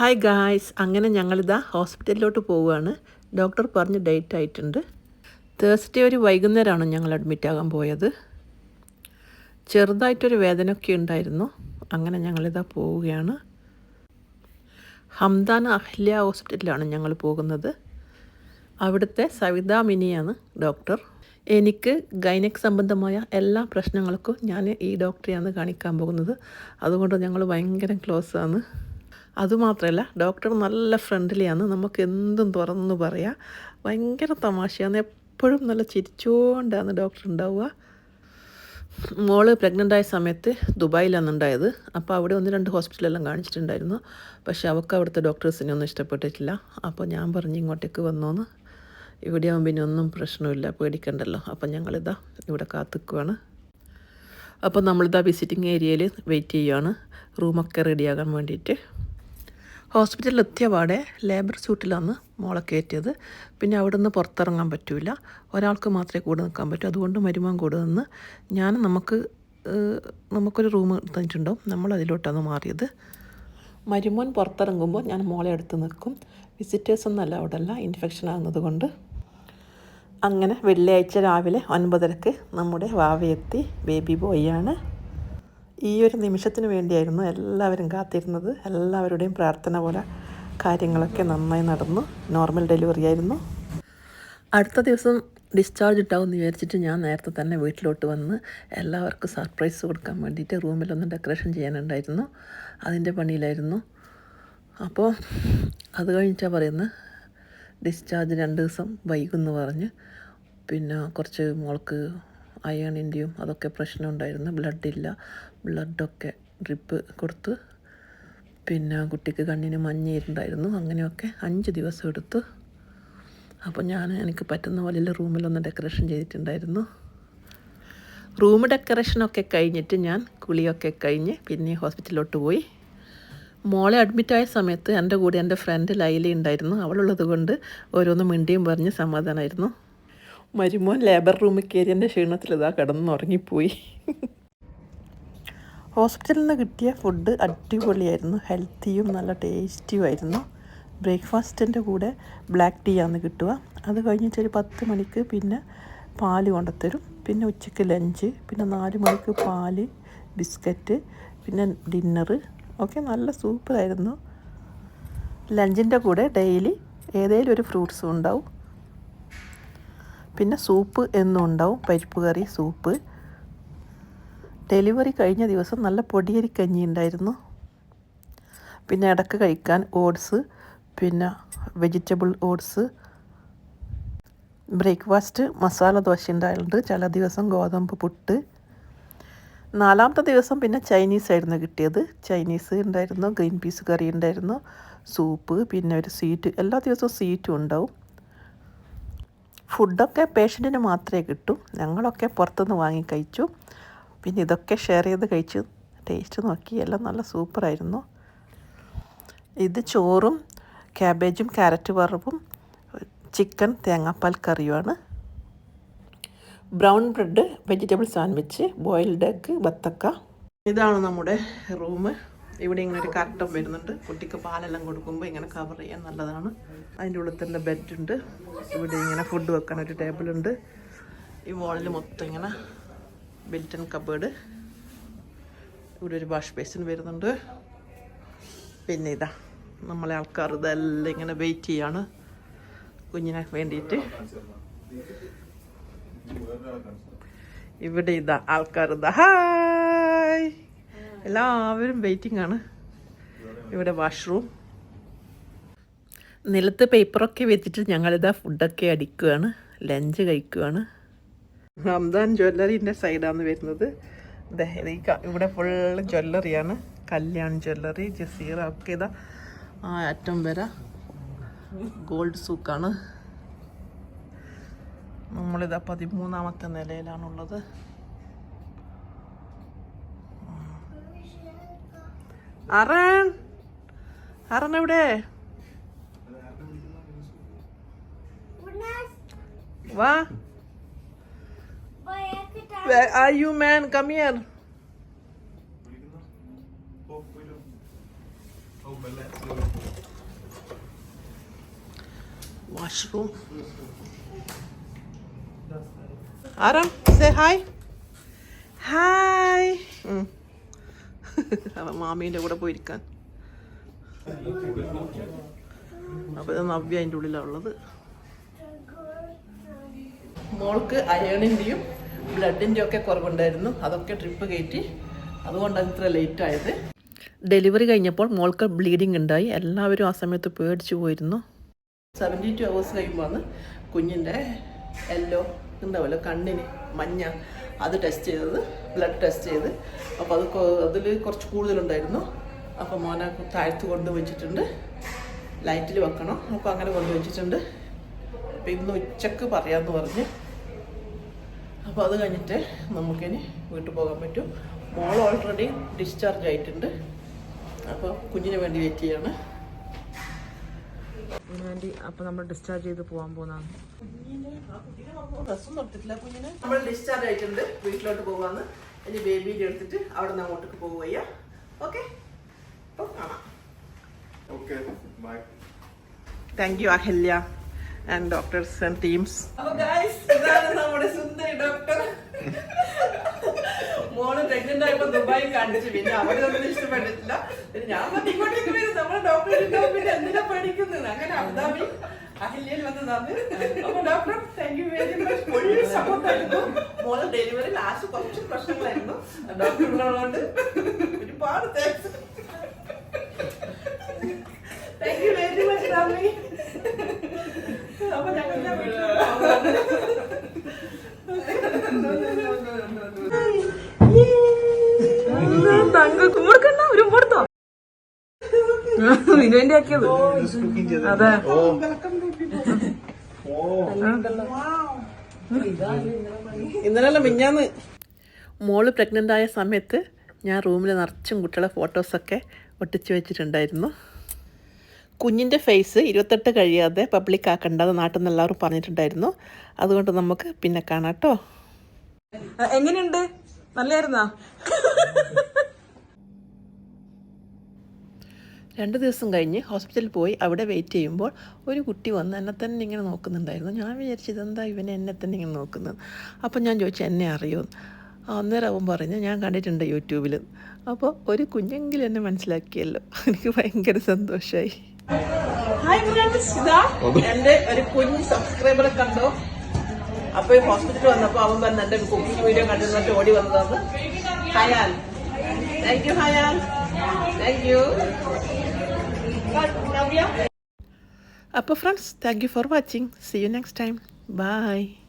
Hi guys അങ്ങനെ ഞങ്ങളിതാ ഹോസ്പിറ്റലിലോട്ട് പോവുകയാണ്. ഡോക്ടർ പറഞ്ഞ് ഡേറ്റ് ആയിട്ടുണ്ട്. തേഴ്സ്ഡേ ഒരു വൈകുന്നേരമാണ് ഞങ്ങൾ അഡ്മിറ്റ് ആകാൻ പോയത്. ചെറുതായിട്ടൊരു വേദനയൊക്കെ ഉണ്ടായിരുന്നു. അങ്ങനെ ഞങ്ങളിതാ പോവുകയാണ്. ഹംദാൻ അഹ്ലിയ ഹോസ്പിറ്റലിലാണ് ഞങ്ങൾ പോകുന്നത്. അവിടുത്തെ സവിത മിനിയാണ് ഡോക്ടർ എനിക്ക് ഗൈനക് സംബന്ധമായ എല്ലാ പ്രശ്നങ്ങൾക്കും ഞാൻ ഈ ഡോക്ടറെയാണ് കാണിക്കാൻ പോകുന്നത്. അതുകൊണ്ട് ഞങ്ങൾ ഭയങ്കര ക്ലോസ് ആണ്. അതുമാത്രമല്ല ഡോക്ടർ നല്ല ഫ്രണ്ട്ലിയാണ് നമുക്ക് എന്തും തുറന്നു പറയാം. ഭയങ്കര തമാശയാണ്. എപ്പോഴും നല്ല ചിരിച്ചുകൊണ്ടാണ് ഡോക്ടർ ഉണ്ടാവുക. മോൾ പ്രഗ്നന്റ് ആയ സമയത്ത് ദുബായിലാണ് ഉണ്ടായത്. അപ്പോൾ അവിടെ ഒന്ന് രണ്ട് ഹോസ്പിറ്റലെല്ലാം കാണിച്ചിട്ടുണ്ടായിരുന്നു. പക്ഷെ അവൾക്ക് അവിടുത്തെ ഡോക്ടേഴ്സിനെ ഒന്നും ഇഷ്ടപ്പെട്ടിട്ടില്ല. അപ്പോൾ ഞാൻ പറഞ്ഞു ഇങ്ങോട്ടേക്ക് വന്നോന്ന്. ഇവിടെ ആകുമ്പോൾ പിന്നെ ഒന്നും പ്രശ്നമില്ല. പേടിക്കണ്ടല്ലോ. അപ്പം ഞങ്ങളിതാ ഇവിടെ കാത്തിക്കുവാണ്. അപ്പോൾ നമ്മളിതാ വിസിറ്റിംഗ് ഏരിയയിൽ വെയിറ്റ് ചെയ്യുകയാണ് റൂമൊക്കെ റെഡിയാകാൻ വേണ്ടിയിട്ട്. ഹോസ്പിറ്റലിൽ എത്തിയ പാടെ ലേബർ സ്യൂട്ടിലാണ് മോളെ കയറ്റിയത്. പിന്നെ അവിടെ നിന്ന് പുറത്തിറങ്ങാൻ പറ്റില്ല ഒരാൾക്ക് മാത്രമേ കൂടെ നിൽക്കാൻ പറ്റൂ. അതുകൊണ്ട് മരുമാൻ കൂടെ നിന്ന് ഞാൻ നമുക്ക് നമുക്കൊരു റൂം തന്നിട്ടുണ്ടാവും. നമ്മൾ അതിലോട്ടാണ് മാറിയത്. മരുമോൻ പുറത്തിറങ്ങുമ്പോൾ ഞാൻ മോളെ അടുത്ത് നിൽക്കും. വിസിറ്റേഴ്സ് ഒന്നല്ല അവിടെ അല്ല ഇൻഫെക്ഷൻ ആകുന്നത് കൊണ്ട്. അങ്ങനെ വെള്ളിയാഴ്ച രാവിലെ ഒൻപതരക്ക് നമ്മുടെ വാവയെത്തി ബേബി ബോയാണ് ഈ ഒരു നിമിഷത്തിന് വേണ്ടിയായിരുന്നു എല്ലാവരും കാത്തിരുന്നത്. എല്ലാവരുടെയും പ്രാർത്ഥന പോലെ കാര്യങ്ങളൊക്കെ നന്നായി നടന്നു. നോർമൽ ഡെലിവറി ആയിരുന്നു. അടുത്ത ദിവസം ഡിസ്ചാർജ് ഉണ്ടാവും വിചാരിച്ചിട്ട് ഞാൻ നേരത്തെ തന്നെ വീട്ടിലോട്ട് വന്ന് എല്ലാവർക്കും സർപ്രൈസ് കൊടുക്കാൻ വേണ്ടിയിട്ട് റൂമിലൊന്ന് ഡെക്കറേഷൻ ചെയ്യാനുണ്ടായിരുന്നു. അതിന്റെ പണിയിലായിരുന്നു. അപ്പോൾ അത് കഴിഞ്ഞിട്ടാണ് പറയുന്നത്. ഡിസ്ചാർജ് രണ്ട് ദിവസം വൈകുമെന്ന് പറഞ്ഞ്. പിന്നെ കുറച്ച് മോൾക്ക് അയണിന്റെയും അതൊക്കെ പ്രശ്നം ഉണ്ടായിരുന്നു ബ്ലഡില്ല. ബ്ലഡൊക്കെ ഡ്രിപ്പ് കൊടുത്ത് പിന്നെ കുട്ടിക്ക് കണ്ണിന് മഞ്ഞയിരുണ്ടായിരുന്നു അങ്ങനെയൊക്കെ അഞ്ച് ദിവസം എടുത്ത് അപ്പോൾ ഞാൻ എനിക്ക് പറ്റുന്ന പോലെ റൂമിലൊന്ന് ഡെക്കറേഷൻ ചെയ്തിട്ടുണ്ടായിരുന്നു. റൂം ഡെക്കറേഷനൊക്കെ കഴിഞ്ഞിട്ട് ഞാൻ കുളിയൊക്കെ കഴിഞ്ഞ് പിന്നെ ഹോസ്പിറ്റലിലോട്ട് പോയി. മോളെ അഡ്മിറ്റായ സമയത്ത് എന്റെ കൂടെ എന്റെ ഫ്രണ്ട് ലൈലി ഉണ്ടായിരുന്നു. അവളുള്ളത് കൊണ്ട് ഓരോന്ന് മിണ്ടിയും പറഞ്ഞ് സമാധാനമായിരുന്നു. മരുമോൻ ലേബർ റൂമിൽ കയറി എന്റെ ക്ഷീണത്തിൽ ഇതാ കിടന്നുറങ്ങിപ്പോയി. ഹോസ്പിറ്റലിൽ നിന്ന് കിട്ടിയ ഫുഡ് അടിപൊളിയായിരുന്നു. ഹെൽത്തിയും നല്ല ടേസ്റ്റിയും ആയിരുന്നു. ബ്രേക്ക്ഫാസ്റ്റിന്റെ കൂടെ ബ്ലാക്ക് ടീ ആണ് കിട്ടുക. അത് കഴിഞ്ഞിട്ട് ഒരു പത്ത് മണിക്ക് പിന്നെ പാൽ കൊണ്ടുത്തരും. പിന്നെ ഉച്ചയ്ക്ക് ലഞ്ച് പിന്നെ നാല് മണിക്ക് പാൽ ബിസ്ക്കറ്റ് പിന്നെ ഡിന്നറ് ഒക്കെ നല്ല സൂപ്പറായിരുന്നു ലഞ്ചിന്റെ കൂടെ ഡെയിലി ഏതെങ്കിലും ഒരു ഫ്രൂട്ട്സും ഉണ്ടാവും. പിന്നെ സൂപ്പ് എന്നും ഉണ്ടാവും പരിപ്പ് കറി സൂപ്പ്. ഡെലിവറി കഴിഞ്ഞ ദിവസം നല്ല പൊടിയരി കഞ്ഞി ഉണ്ടായിരുന്നു. പിന്നെ ഇടയ്ക്ക് കഴിക്കാൻ ഓട്സ് പിന്നെ vegetable oats. Breakfast masala dosa ഉണ്ടായിട്ടുണ്ട്. ചില ദിവസം ഗോതമ്പ് പുട്ട്. നാലാമത്തെ ദിവസം പിന്നെ ചൈനീസ് ആയിരുന്നു കിട്ടിയത്. ചൈനീസ് ഉണ്ടായിരുന്നു ഗ്രീൻ പീസ് കറി ഉണ്ടായിരുന്നു. സൂപ്പ് പിന്നെ ഒരു സ്വീറ്റ്. എല്ലാ ദിവസവും സ്വീറ്റും ഉണ്ടാവും. ഫുഡൊക്കെ പേഷ്യന്റിന് മാത്രമേ കിട്ടൂ. ഞങ്ങളൊക്കെ പുറത്തുനിന്ന് വാങ്ങി കഴിച്ചു. പിന്നെ ഇതൊക്കെ ഷെയർ ചെയ്ത് കഴിച്ചു. ടേസ്റ്റ് നോക്കി. എല്ലാം നല്ല സൂപ്പറായിരുന്നു ഇത് ചോറും ക്യാബേജും ക്യാരറ്റ് വറവും ചിക്കൻ തേങ്ങാപ്പാൽ കറിയുമാണ്. Brown bread vegetable sandwich boiled egg ബത്തക്ക. ഇതാണ് നമ്മുടെ റൂം ഇവിടെ ഇങ്ങനെ ഒരു കർട്ടൻ വരുന്നുണ്ട്. കുട്ടിക്ക് പാലെല്ലാം കൊടുക്കുമ്പോൾ ഇങ്ങനെ കവർ ചെയ്യാൻ നല്ലതാണ്. അതിന്റെ ഉള്ളിൽ തന്നെ ബെഡുണ്ട് ഇവിടെ ഇങ്ങനെ ഫുഡ് വെക്കാൻ ഒരു ടേബിളുണ്ട് ഈ വാളിൽ മൊത്തം ഇങ്ങനെ ബിൽറ്റൺ കബേർഡ് ഇവിടെ ഒരു വാഷ് ബേസിൻ വരുന്നുണ്ട്. പിന്നെ ഇതാ നമ്മളെ ആൾക്കാർ ഇതെല്ലാം ഇങ്ങനെ വെയിറ്റ് ചെയ്യാണ്. കുഞ്ഞിനെ വേണ്ടിയിട്ട്. ഇവിടെ ഇതാ ആൾക്കാർ ഇതാ ഹായ് എല്ലാവരും വെയിറ്റിംഗ് ആണ്. ഇവിടെ വാഷ്റൂം നിലത്ത് പേപ്പറൊക്കെ വെച്ചിട്ട് ഞങ്ങളിതാ ഫുഡൊക്കെ അടിക്കുകയാണ് ലഞ്ച് കഴിക്കുകയാണ് റംദാൻ ജ്വല്ലറിന്റെ സൈഡാണ് വരുന്നത്. ഇവിടെ ഫുള്ള് ജ്വല്ലറിയാണ് കല്യാൺ ജ്വല്ലറി ജസീറ ഒക്കെ ഇതാ. ആ അറ്റം വരെ ഗോൾഡ് സൂക്കാണ് നമ്മളിതാ പതിമൂന്നാമത്തെ നിലയിലാണുള്ളത്. അറൺ. അറൺ എവിടെ? വാ. Where you man come here. Washroom. Aram സേ ഹായ് ഹായ് അവൻ മാമീന്റെ കൂടെ പോയിരിക്കാൻ. അപ്പോൾ നവ്യ അതിന്റെ ഉള്ളിലാണ് ഉള്ളത്. മോൾക്ക് അയണിന്റെയും ബ്ലഡിന്റെ ഒക്കെ കുറവുണ്ടായിരുന്നു. അതൊക്കെ ട്രിപ്പ് കയറ്റി. അതുകൊണ്ടാണ് ഇത്ര ലേറ്റ് ആയത്. ഡെലിവറി കഴിഞ്ഞപ്പോൾ മോൾക്ക് ബ്ലീഡിങ് ഉണ്ടായി. എല്ലാവരും ആ സമയത്ത് പേടിച്ചു പോയിരുന്നു. സെവന്റി ടു അവേഴ്സ് കഴിയുമ്പോൾ കുഞ്ഞിന്റെ എല്ലോ ഉണ്ടാവുമല്ലോ കണ്ണിന് മഞ്ഞ അത് ടെസ്റ്റ് ചെയ്തത് ബ്ലഡ് ടെസ്റ്റ് ചെയ്ത്. അപ്പോൾ അത് അതിൽ കുറച്ച് കൂടുതലുണ്ടായിരുന്നു. അപ്പോൾ മോനെ താഴ്ത്ത് കൊണ്ട് വെച്ചിട്ടുണ്ട് ലൈറ്റിൽ വെക്കണം. അപ്പോൾ അങ്ങനെ കൊണ്ട് വെച്ചിട്ടുണ്ട് അപ്പോൾ ഇന്ന് ഉച്ചയ്ക്ക് പറയാമെന്ന് പറഞ്ഞ്. അപ്പോൾ അത് കഴിഞ്ഞിട്ട് നമുക്കിനി വീട്ടിൽ പോകാൻ പറ്റും. മോൾ ഓൾറെഡി ഡിസ്ചാർജ് ആയിട്ടുണ്ട്. അപ്പോൾ കുഞ്ഞിന് വേണ്ടി വെയിറ്റ് ചെയ്യാണ്. വേണ്ടി അപ്പൊ നമ്മൾ ഡിസ്ചാർജ് ചെയ്ത് പോകാൻ പോകുന്നതാണ്. നമ്മൾ ഡിസ്ചാർജ് ആയിട്ടുണ്ട്. വീട്ടിലോട്ട് പോകാന്ന് ഇനി ബേബീനെ എടുത്തിട്ട് അവിടെ നിന്ന് അങ്ങോട്ടേക്ക് പോവുകയ്യ. ഓക്കെ അപ്പോൾ കാണാം. Okay, bye. Thank you Ahalya and doctors and teams അപ്പൊ ഗൈസ് ഇതാണ് നമ്മുടെ സുന്ദരി ഡോക്ടർ മോൾ ദുബായി കാണിച്ചു പിന്നെ അവിടെ ഒന്നും ഇഷ്ടപ്പെട്ടിട്ടില്ല. പിന്നെ ഞാൻ വന്ന് ഇങ്ങോട്ടേക്ക് വരും നമ്മുടെ ഡോക്ടർ ഉണ്ടാവും പിന്നെ എന്തിനാ പഠിക്കുന്നത്? അങ്ങനെ അബുദാബി അഹല്യയിൽ വന്നതാണ് അപ്പൊ doctor thank you very much full support ആയിരുന്നു മോളെ ഡെലിവറി ലാസ്റ്റ് കുറച്ച് പ്രശ്നങ്ങളായിരുന്നു. ഡോക്ടർ ഉള്ളതുകൊണ്ട് ഒരുപാട് thanks thank you very much Rami അപ്പൊ ഞങ്ങളുടെ തങ്ക കൊടുക്കണ്ട ഒരു കൊടുത്തോ വിനുവിന്റെ ആക്കിയത് അതെ. ഇന്നലെ മിഞ്ഞാന്ന്. മോൾ പ്രഗ്നന്റ് ആയ സമയത്ത് ഞാൻ റൂമിൽ നിറച്ചും കുട്ടികളെ ഫോട്ടോസൊക്കെ ഒട്ടിച്ചു വെച്ചിട്ടുണ്ടായിരുന്നു. കുഞ്ഞിന്റെ ഫേസ് ഇരുപത്തെട്ട് കഴിയാതെ പബ്ലിക് ആക്കണ്ടെന്ന് നാട്ടിൽ നിന്ന് എല്ലാവരും പറഞ്ഞിട്ടുണ്ടായിരുന്നു. അതുകൊണ്ട് നമുക്ക് പിന്നെ കാണാം കേട്ടോ. എങ്ങനെയുണ്ട്? നല്ലായിരുന്നാ രണ്ട് ദിവസം കഴിഞ്ഞ് ഹോസ്പിറ്റലിൽ പോയി അവിടെ വെയിറ്റ് ചെയ്യുമ്പോൾ ഒരു കുട്ടി വന്ന് എന്നെ തന്നെ ഇങ്ങനെ നോക്കുന്നുണ്ടായിരുന്നു. ഞാൻ വിചാരിച്ചത് എന്താ ഇവനെ എന്നെ തന്നെ ഇങ്ങനെ നോക്കുന്നത്? അപ്പം ഞാൻ ചോദിച്ചു എന്നെ അറിയുമെന്ന് അന്നേരം അവൻ പറഞ്ഞു ഞാൻ കണ്ടിട്ടുണ്ട് യൂട്യൂബിൽ അപ്പോൾ ഒരു കുഞ്ഞെങ്കിലും എന്നെ മനസ്സിലാക്കിയല്ലോ. എനിക്ക് ഭയങ്കര സന്തോഷമായി എന്റെ ഒരു കുഞ്ഞ് സബ്സ്ക്രൈബറെ കണ്ടോ. അപ്പോൾ ഈ ഹോസ്പിറ്റലിൽ വന്നപ്പോൾ അവൻ പറഞ്ഞ എന്റെ കുക്കിംഗ് വീഡിയോ കണ്ടിരുന്നിട്ട് ഓടി വന്നതാണ്. Hayal. Thank you Hayal. Thank you അപ്പോൾ friends thank you for watching see you next time bye